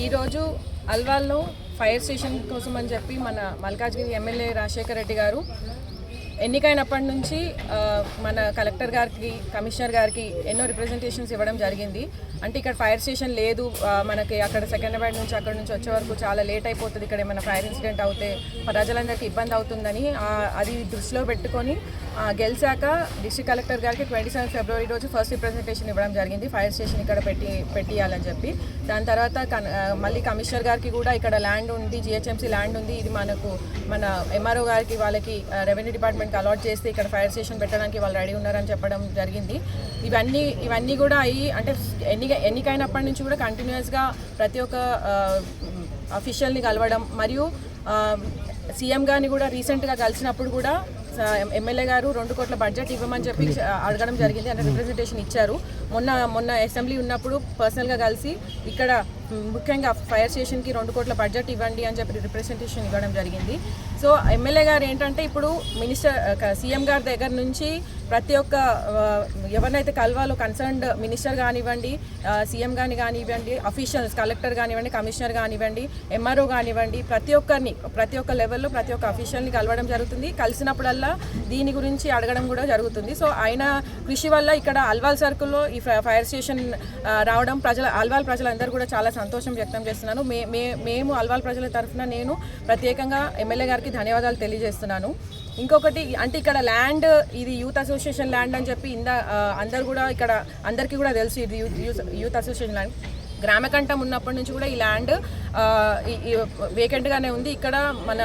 ఈరోజు అల్వాల్లో fire station కోసం అని చెప్పి మన మల్కాజ్గిరి ఎమ్మెల్యే రాజశేఖర రెడ్డి గారు ఎన్నికైనప్పటి నుంచి మన కలెక్టర్ గారికి కమిషనర్ గారికి ఎన్నో రిప్రజెంటేషన్స్ ఇవ్వడం జరిగింది. అంటే ఇక్కడ ఫైర్ స్టేషన్ లేదు మనకి అక్కడ సెకండ్రాబాద్ నుంచి అక్కడ నుంచి వచ్చే వరకు చాలా లేట్ అయిపోతుంది. ఇక్కడ ఏమైనా ఫైర్ ఇన్సిడెంట్ అవుతే ప్రజలందరికీ ఇబ్బంది అవుతుందని అది దృష్టిలో పెట్టుకొని గెలిచాక డిస్ట్రిక్ట్ కలెక్టర్ గారికి ట్వంటీ సెవెన్ ఫిబ్రవరి రోజు ఫస్ట్ రిప్రజెంటేషన్ ఇవ్వడం జరిగింది. ఫైర్ స్టేషన్ ఇక్కడ పెట్టి పెట్టియాలని చెప్పి. దాని తర్వాత మళ్ళీ కమిషనర్ గారికి కూడా ఇక్కడ ల్యాండ్ ఉంది జిహెచ్ఎంసీ ల్యాండ్ ఉంది. ఇది మనకు మన ఎంఆర్ఓ గారికి వాళ్ళకి రెవెన్యూ డిపార్ట్మెంట్ డిపార్ట్మెంట్కి అలాట్ చేస్తే ఇక్కడ ఫైర్ స్టేషన్ పెట్టడానికి వాళ్ళు రెడీ ఉన్నారని చెప్పడం జరిగింది. ఇవన్నీ ఇవన్నీ కూడా అయ్యి అంటే ఎన్ని ఎన్నికైనప్పటి నుంచి కూడా కంటిన్యూస్గా ప్రతి ఒక్క అఫీషియల్ని కలవడం మరియు సీఎం గారిని కూడా రీసెంట్గా కలిసినప్పుడు కూడా ఎమ్మెల్యే గారు రెండు కోట్ల బడ్జెట్ ఇవ్వమని చెప్పి అడగడం జరిగింది. అంటే రిప్రజెంటేషన్ ఇచ్చారు. మొన్న మొన్న అసెంబ్లీ ఉన్నప్పుడు పర్సనల్గా కలిసి ఇక్కడ ముఖ్యంగా ఫైర్ స్టేషన్కి రెండు కోట్ల బడ్జెట్ ఇవ్వండి అని చెప్పి రిప్రజెంటేషన్ ఇవ్వడం జరిగింది. సో ఎమ్మెల్యే గారు ఏంటంటే ఇప్పుడు మినిస్టర్ సీఎం గారి దగ్గర నుంచి ప్రతి ఒక్క ఎవరినైతే కలవాలో కన్సర్న్డ్ మినిస్టర్ కానివ్వండి సీఎం కానీ కానివ్వండి అఫీషియల్స్ కలెక్టర్ కానివ్వండి కమిషనర్ కానివ్వండి ఎంఆర్ఓ కానివ్వండి ప్రతి ఒక్కరిని ప్రతి ఒక్క లెవెల్లో ప్రతి ఒక్క అఫీషియల్ని కలవడం జరుగుతుంది. కలిసినప్పుడల్లా దీని గురించి అడగడం కూడా జరుగుతుంది. సో ఆయన కృషి వల్ల ఇక్కడ అల్వాల్ సర్కిల్లో ఈ ఫ- ఫైర్ స్టేషన్ రావడం ప్రజల అల్వాల్ ప్రజలందరూ కూడా చాలా సంతోషం వ్యక్తం చేస్తున్నాను. మే మే- మేము అల్వాల్ ప్రజల తరఫున నేను ప్రత్యేకంగా ఎమ్మెల్యే గారికి ధన్యవాదాలు తెలియజేస్తున్నాను. ఇంకొకటి అంటే ఇక్కడ ల్యాండ్ ఇది యూత్ అసోసియేషన్ ల్యాండ్ అని చెప్పి ఇందా అందరు కూడా ఇక్కడ అందరికీ కూడా తెలుసు ఇది youth youth youth association land. గ్రామకంఠం ఉన్నప్పటి నుంచి కూడా ఈ ల్యాండ్ వేకెంట్గానే ఉంది. ఇక్కడ మన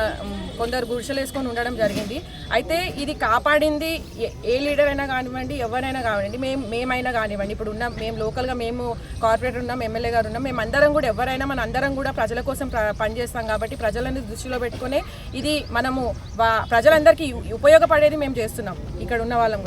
కొందరు గుడిసెలు వేసుకొని ఉండడం జరిగింది. అయితే ఇది కాపాడింది ఏ- ఏ లీడర్ అయినా కానివ్వండి ఎవరైనా కానివ్వండి మేము మేమైనా కానివ్వండి. ఇప్పుడు ఉన్న మేము లోకల్గా మేము కార్పొరేటర్ ఉన్నాం ఎమ్మెల్యే గారు ఉన్నాం మేము అందరం కూడా ఎవరైనా మన అందరం కూడా ప్రజల కోసం పనిచేస్తాం కాబట్టి ప్రజలని దృష్టిలో పెట్టుకునే ఇది మనము వా- ప్రజలందరికీ ఉపయోగపడేది మేము చేస్తున్నాం. ఇక్కడ ఉన్న వాళ్ళం